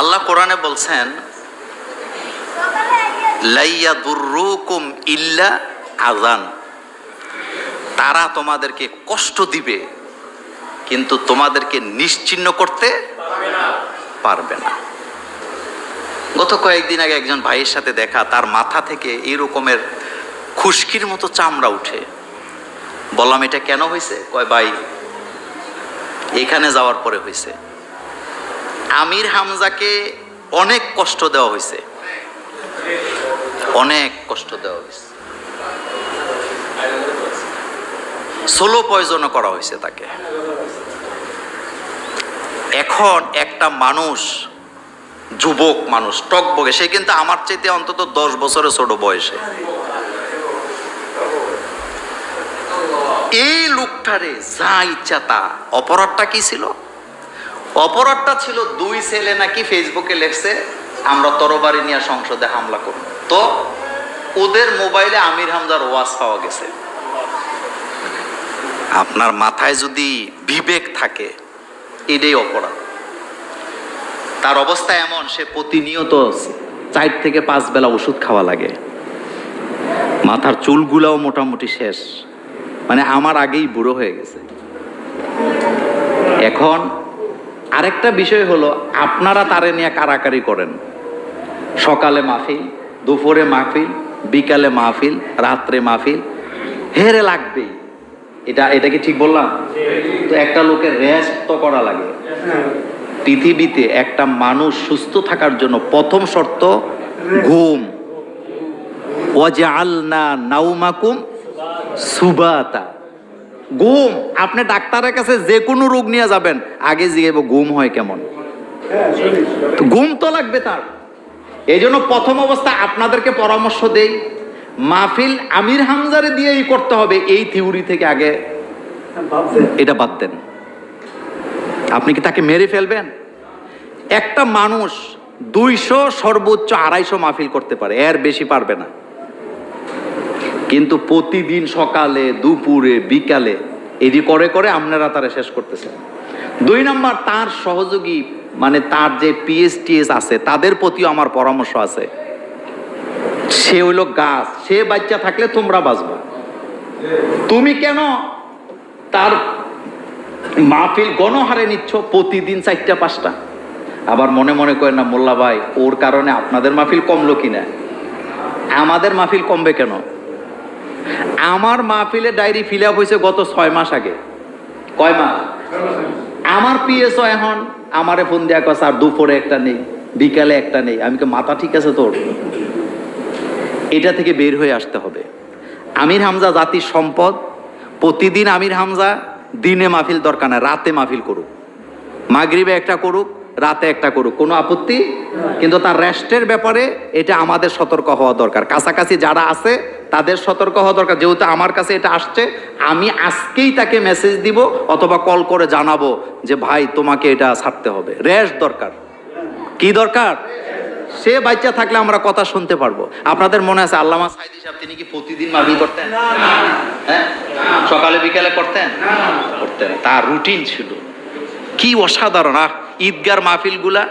আল্লাহ কোরআনে বলছেন, লাইয়া দুর্রুকুম ইল্লা আজান তারা তোমাদেরকে কষ্ট দিবে, কিন্তু তোমাদেরকে নিশ্চিন্ন করতে পারবে না। গত কয়েকদিন আগে একজন ভাইয়ের সাথে দেখা, তার মাথা থেকে এই রকমের খুশকির মতো চামড়া উঠে। বললাম, এটা কেন হয়েছে কয়, ভাই, এখানে যাওয়ার পরে হয়েছে আমির হামজাকে অনেক কষ্ট দেওয়া হয়েছে। অনেক কষ্ট দেওয়া হয়েছে। সোলো পয়জনও করা হয়েছে তাকে। এখন একটা মানুষ, যুবক মানুষ টক বগে সে কিন্তু আমার চাইতে অন্তত দশ বছরের ছোট বয়সে। এই লোকটারে যা ইচ্ছা তা। অপরাধটা কি ছিল? অপরাধটা ছিল দুই ছেলে নাকি ফেসবুকে লেখছে, আমরা তরবারি নিয়ে সংসদে হামলা করব। তো ওদের মোবাইলে আমির হামদার ওয়াজ পাওয়া গেছে। আপনার মাথায় যদি বিবেক থাকে, এটাই অপরাধ। তার অবস্থা এমন, সে প্রতিনিয়ত চার থেকে পাঁচ বেলা ওষুধ খাওয়া লাগে। মাথার চুলগুলাও মোটামুটি শেষ। মানে আমার আগেই বুড়ো হয়ে গেছে। এখন আরেকটা বিষয় হলো আপনারা তারে নিয়ে কারাকারি করেন। সকালে মাহফিল দুপুরে মাহফিল বিকালে মাহফিল রাত্রে মাহফিল হেরে লাগবেই। এটা এটা কি ঠিক বললাম? তো একটা লোকের রেস্ট তো করা লাগে। পৃথিবীতে একটা মানুষ সুস্থ থাকার জন্য প্রথম শর্ত ঘুম। ওয়াজআলনা নাউমাকুম সুবাতা। ঘুম আপনি ডাক্তারের কাছে যে কোনো রোগ নিয়ে যাবেন আগে জিগাইব ঘুম হয় কেমন? তো ঘুম তো লাগবে তার। এই জন্য প্রথম অবস্থা আপনাদেরকে পরামর্শ দেই মাহফিল আমির হামজারে দিয়েই করতে হবে এই থিওরি থেকে আগে এটা বাদ দেন। আপনি কি তাকে মেরে ফেলবেন? একটা মানুষ দুইশো সর্বোচ্চ আড়াইশো মাহফিল করতে পারে এর বেশি পারবে না। কিন্তু প্রতিদিন সকালে, দুপুরে, বিকালে এদি করে করে আপনারা তারা শেষ করতেছেন। দুই নম্বর, তার সহযোগী মানে তার যে পিএসটিএস আছে, তাদের প্রতিও আমার পরামর্শ আছে। সে হইল গাছ। সে বাচ্চা থাকলে তোমরা বাঁচবা। তুমি কেন তার মাহফিল গণহারে নিচ্ছ? প্রতিদিন চারটা, পাঁচটা। আবার মনে মনে করেন না, মোল্লা ভাই, ওর কারণে আপনাদের মাহফিল কমলো কিনা? আমাদের মাহফিল কমবে কেন? আমার মাহফিলে ডায়েরি ফিল আপ হয়েছে গত ছয় মাস আগে। কয় মাস? আমার পিএসও এখন, আমারে ফোন দেওয়া কথা আর দুপুরে একটা নেই, বিকালে একটা নেই। আমি মাথা ঠিক আছে তোর? এটা থেকে বের হয়ে আসতে হবে। আমির হামজা জাতির সম্পদ, প্রতিদিন আমির হামজা দিনে মাহফিল দরকার না রাতে মাহফিল করুক। মাগরিবে একটা করুক রাতে একটা করুক কোনো আপত্তি? কিন্তু তার রেস্টের ব্যাপারে এটা আমাদের সতর্ক হওয়া দরকার। কাছাকাছি যারা আছে তাদের সতর্ক হওয়া দরকার। যেহেতু আমার কাছে এটা আসছে আমি আজকেই তাকে মেসেজ দিব অথবা কল করে জানাব যে ভাই তোমাকে এটা ছাড়তে হবে। রেস্ট দরকার। কি দরকার? সে বাচ্চা থাকলে আমরা কথা শুনতে পারব। আপনাদের মনে আছে আল্লামা সাইদি সাহেব তিনি কি প্রতিদিন মাহফিল করতেন? হ্যাঁ? সকালে বিকালে করতেন? করতেন। তার রুটিন ছিল। কি অসাধারণ আর ঈদগার মাহফিলগুলা?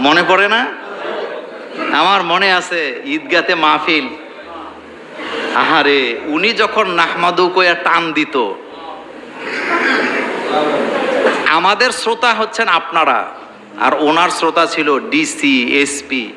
মনে পড়ে না? আমার মনে আছে ঈদগাতে মাহফিল। আহারে, উনি যখন নাহমাদু কয়া টান দিত, আমাদের শ্রোতা হচ্ছেন আপনারা, আর ওনার শ্রোতা ছিল ডিসি এসপি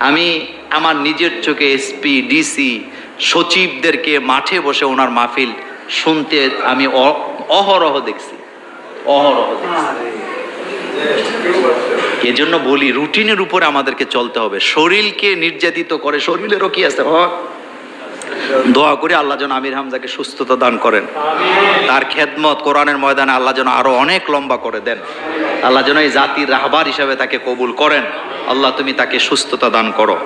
আমি আমার নিজের চোখে এসপি ডিসি সচিবদেরকে মাঠে বসে ওনার মাহফিল শুনতে আমি অহরহ দেখছি। অহরহ দেখছি। এজন্য বলি রুটিনের উপরে আমাদেরকে চলতে হবে। শরীরকে নির্যাতিত করে শরীরেরও কি আছে? হক দোয়া করে আল্লাহ যেন আমির হামজাকে সুস্থতা দান করেন। তার খেদমত কোরআনের ময়দানে আল্লাহ যেন আরও অনেক লম্বা করে দেন। আল্লাহ যেন এই জাতির রাহবার হিসাবে তাকে কবুল করেন। আল্লাহ তুমি তাকে সুস্থতা দান করো।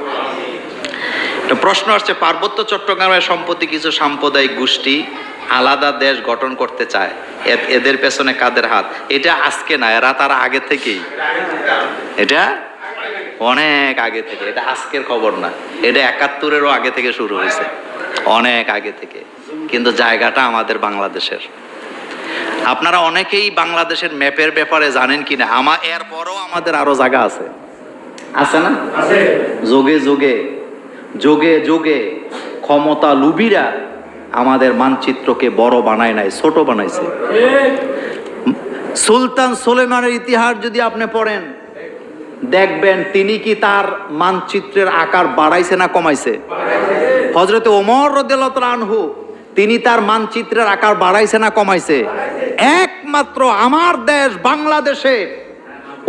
প্রশ্ন আসছে পার্বত্য চট্টগ্রামের সম্পত্তি কিছু সাম্প্রদায়িক গোষ্ঠী আলাদা দেশ গঠন করতে চায়। এদের পেছনে কাদের হাত? এটা আজকে না এরা তারা আগে থেকেই। এটা অনেক আগে থেকে এটা আজকের খবর না। এটা একাত্তরেরও আগে থেকে শুরু হয়েছে অনেক আগে থেকে। কিন্তু জায়গাটা আমাদের বাংলাদেশের। আপনারা অনেকেই বাংলাদেশের ম্যাপের ব্যাপারে জানেন কিনা? আমার এরপরও আমাদের আরও জায়গা আছে। আছে না? যোগে যোগে যোগে যোগে ক্ষমতা লুবিরা আমাদের মানচিত্রকে বড় বানায় নাই, ছোট বানাইছে। সুলতান সোলেমানের ইতিহাস যদি আপনি পড়েন, দেখবেন তিনি কি তার মানচিত্রের আকার বাড়াইছে না কমাইছে? হজরত ওমর রদেলত আনহু, তিনি তার মানচিত্রের আকার বাড়াইছে না কমাইছে? একমাত্র আমার দেশ বাংলাদেশে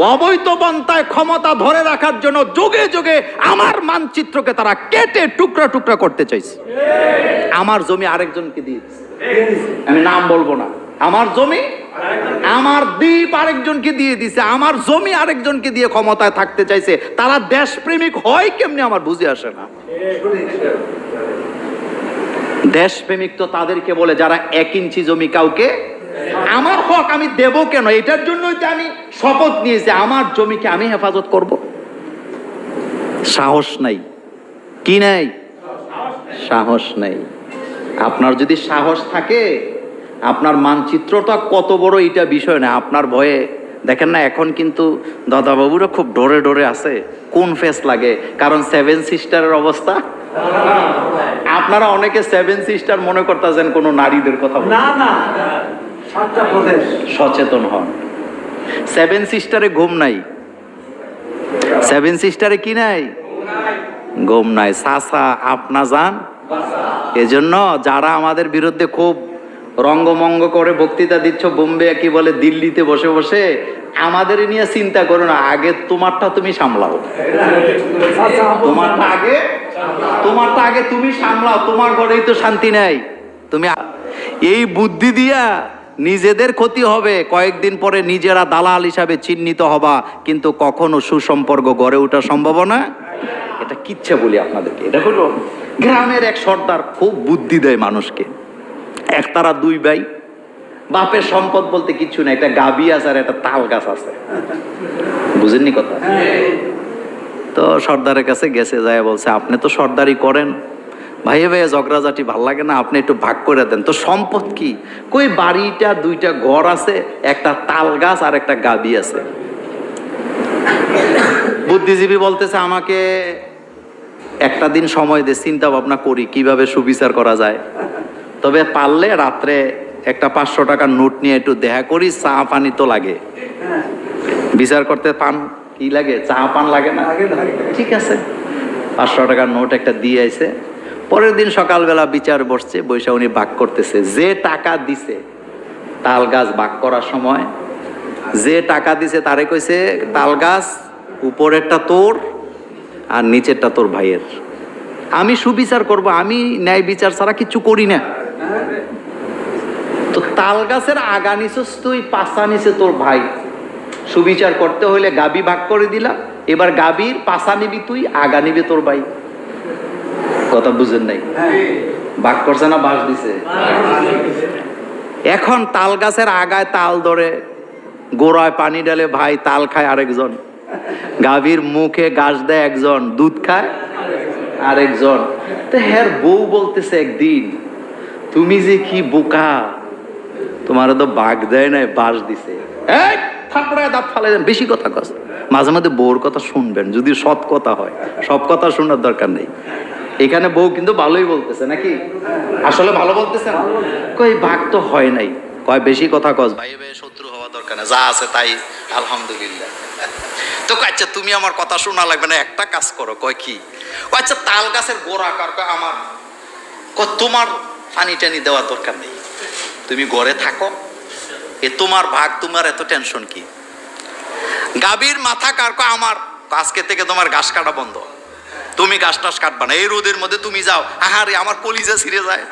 অবৈধ পন্থায় ক্ষমতা ধরে রাখার জন্য যুগে যুগে আমার মানচিত্রকে তারা কেটে টুকরা টুকরা করতে চাইছে। আমার জমি আরেকজনকে দিয়েছে। আমি নাম বলব না। আমার জমি, আমার দ্বীপ আরেকজনকে দিয়ে দিছে। আমার জমি আরেকজনকে দিয়ে ক্ষমতায় থাকতে চাইছে। তারা দেশপ্রেমিক হয় কেমনি আমার বুঝে আসে না। দেশপ্রেমিক তো তাদেরকে বলে যারা এক ইঞ্চি জমি কাউকে আমার হক আমি দেব কেন? এটার জন্যই তো আমি শপথ নিয়েছি। আমার জমিকে আমি হেফাজত করব। সাহস নাই। কি নাই? সাহস নাই। আপনার যদি সাহস থাকে, আপনার মানচিত্রটা কত বড় এটা বিষয় না। আপনার ভয়ে, দেখেন না, এখন কিন্তু দাদাবাবুরা খুব ডরে ডরে আছে। কোন ফেস লাগে? কারণ সেভেন সিস্টারের অবস্থা? আপনারা অনেকে সেভেন সিস্টার মনে করতেছেন কোনো নারীদের কথা না না। সচেতন হন। সেভেন সিস্টারে ঘুম নাই। সেভেন সিস্টারে কি নাই? ঘুম নাই। সাসা, আপনা যান এজন্য যারা আমাদের বিরুদ্ধে খুব রঙ্গমঙ্গ করে বক্তৃতা দিচ্ছ, বোম্বে কি বলে, দিল্লিতে বসে বসে আমাদের নিয়ে চিন্তা করো না। আগে তোমারটা তুমি সামলাও। তোমারটা আগে তোমারটা আগে তুমি সামলাও। তোমার ঘরেই তো শান্তি নাই। তুমি এই বুদ্ধি দিয়া নিজেদের ক্ষতি হবে। কয়েকদিন পরে নিজেরা দালাল হিসাবে চিহ্নিত হবা, কিন্তু কখনো সুসম্পর্ক গড়ে ওঠা সম্ভাবনা এটা কিচ্ছে বলি আপনাদেরকে। এটা হলো গ্রামের এক সর্দার খুব বুদ্ধি দেয় মানুষকে। একতারা দুই ভাই। বাপের সম্পদ বলতে কিছু না একটা গাবি আছে আর একটা তাল গাছ আছে। বুঝেননি কথা? তো সর্দারের কাছে গেছে, যায় বলছে, আপনি তো সর্দারি করেন। ভাইয়ে ভাইয়ে ঝগড়াঝাটি ভালো লাগে না আপনি একটু ভাগ করে দেন। তো সম্পদ কি? কই বাড়িটা দুইটা ঘর আছে একটা তাল গাছ আর একটা গাবি আছে। বুদ্ধিজীবী বলতেছে আমাকে একটা দিন সময় দে চিন্তা ভাবনা করি কীভাবে সুবিচার করা যায়? তবে পারলে রাত্রে একটা পাঁচশো টাকার নোট নিয়ে একটু দেখা করি চা পানি তো লাগে। বিচার করতে পান? কি লাগে? চা পান লাগে না। ঠিক আছে। পাঁচশো টাকার নোট একটা দিয়ে আইছে। পরের দিন সকালবেলা বিচার বসছে, বৈশা উনি বাক করতেছে। যে টাকা দিছে, তাল গাছ বাক করার সময়, যে টাকা দিছে তারে কইছে, তাল গাছ উপরেরটা তোর আর নিচেরটা তোর ভাইয়ের। আমি সুবিচার করব, আমি ন্যায় বিচার ছাড়া কিছু করি না। তো তাল গাছের আগা নিছস তুই পাশা নিচে তোর ভাই। সুবিচার করতে হইলে গাবি ভাগ করে দিলাম এবার গাবির পাশা নিবি তুই, আগা নিবি তোর ভাই। কথা বুঝেন নাই। ভাগ করছে না বাস দিছে? এখন তাল গাছের আগায় তাল ধরে গোড়ায় পানি ডালে ভাই তাল খায় আরেকজন। গাভীর মুখে গাছ দেয় একজন, দুধ খায় আরেকজন। তো হ্যার বউ বলতেছে একদিন, তুমি যে কি বোকা, তোমার তো বাঘ দেয় নাই বাস দিছে। দাঁত ফালে বেশি কথা কস। মাঝে মাঝে বউর কথা শুনবেন, যদি সৎ কথা হয়। সব কথা শোনার দরকার নেই। এখানে বউ কিন্তু ভালোই বলতেছে, নাকি? আসলে ভালো বলতেছে না। কই বাঘ তো হয় নাই। কয়, বেশি কথা কস। ভাই ভাই শত্রু হওয়া দরকার না, যা আছে তাই, আলহামদুলিল্লাহ। তো আচ্ছা তুমি আমার কথা শোনা লাগবে না, একটা কাজ করো, কয়, কি? আচ্ছা তাল গাছের গোড়া কার, কয়, আমার। তোমার পানি টানি দেওয়ার দরকার নেই। তুমি ঘরে থাকো। এ তোমার ভাগ, তোমার এত টেনশন কি? গাভীর মাথা কার, কয়, আমার। আজকে থেকে তোমার ঘাস কাটা বন্ধ। তুমি ঘাস টাস কাটবা না এই রোদের মধ্যে তুমি যাও। আহারে আমার কলিজা ছিঁড়ে যায়।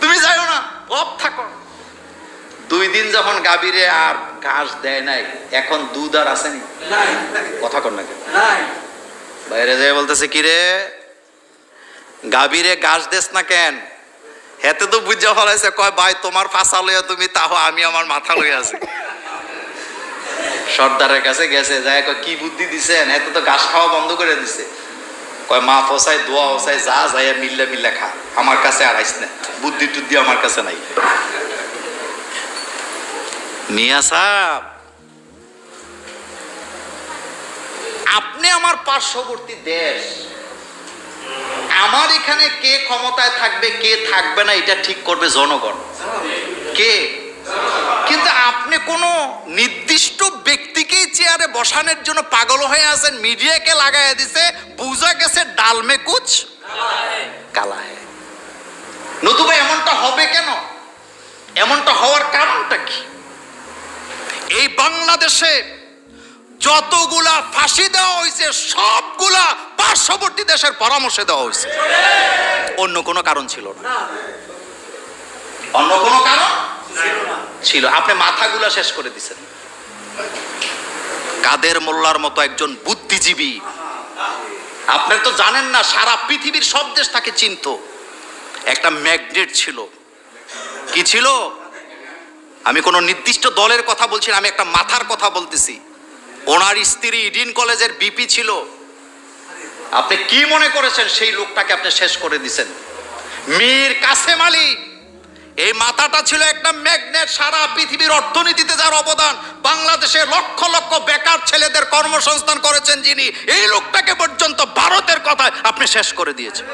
তুমি যাইও না অফ থাকো। দুই দিন যখন গাভীরে আর ঘাস দেয় নাই এখন দুধ আর আসেনি কথা কর না কেন? বাইরে যায় বলতেছে কি রে? গাভীরে ঘাস দেস না কেন? হেতে তো বুঝা ফলাইছে কয় ভাই তোমার ফাঁসা লইয়া তুমি তাহ আমি আমার মাথা লইয়া আছি। সর্দারের কাছে গেছে যাই কয় কি বুদ্ধি দিছেন? হেতে তো ঘাস খাওয়া বন্ধ করে দিছে। কয় মা ফসাই দোয়া ফসাই যা যাইয়া মিল্লা মিল্লা খা। আমার কাছে আর আইস না। বুদ্ধি টুদ্ধি আমার কাছে নাই। মিয়া সাহেব, আপনি আমার পার্শ্ববর্তী দেশ। আমার এখানে কে ক্ষমতায় থাকবে, কে থাকবে না, এটা ঠিক করবে জনগণ। কে? কিন্তু আপনি কোনো নির্দিষ্ট বসানোর জন্য পাগল হয়ে আছেন, মিডিয়াকে লাগাই দিছে বুঝা গেছে ডালমে কুচ। কালা হ্যায় নতুবা এমনটা হবে কেন? এমনটা হওয়ার কারণটা কি? এই বাংলাদেশে যতগুলা ফাঁসি দেওয়া হয়েছে, সবগুলা পার্শ্ববর্তী দেশের পরামর্শে দেওয়া হয়েছে। অন্য কোনো কারণ ছিল না। অন্য কোনো কারণ? ছিল আপনি মাথাগুলা শেষ করে দিছেন। কাদের মোল্লার মতো একজন বুদ্ধিজীবী? আপনি তো জানেন না, সারা পৃথিবীর সব দেশ তাকে চিনত। একটা ম্যাগনেট ছিল। কি ছিল? আমি কোনো নির্দিষ্ট দলের কথা বলছি না, আমি একটা মাথার কথা বলতেছি। ওনার স্ত্রী ইডিন কলেজের বিপি ছিল। আপনি কি মনে করেছেন সেই লোকটাকে আপনি শেষ করে দিছেন? মীর কাসেম আলী এই মাথাটা ছিল একটা ম্যাগনেট সারা পৃথিবীর অর্থনীতিতে যার অবদান। বাংলাদেশে লক্ষ লক্ষ বেকার ছেলেদের কর্মসংস্থান করেছেন যিনি। এই লোকটাকে পর্যন্ত ভারতের কথায় আপনি শেষ করে দিয়েছেন।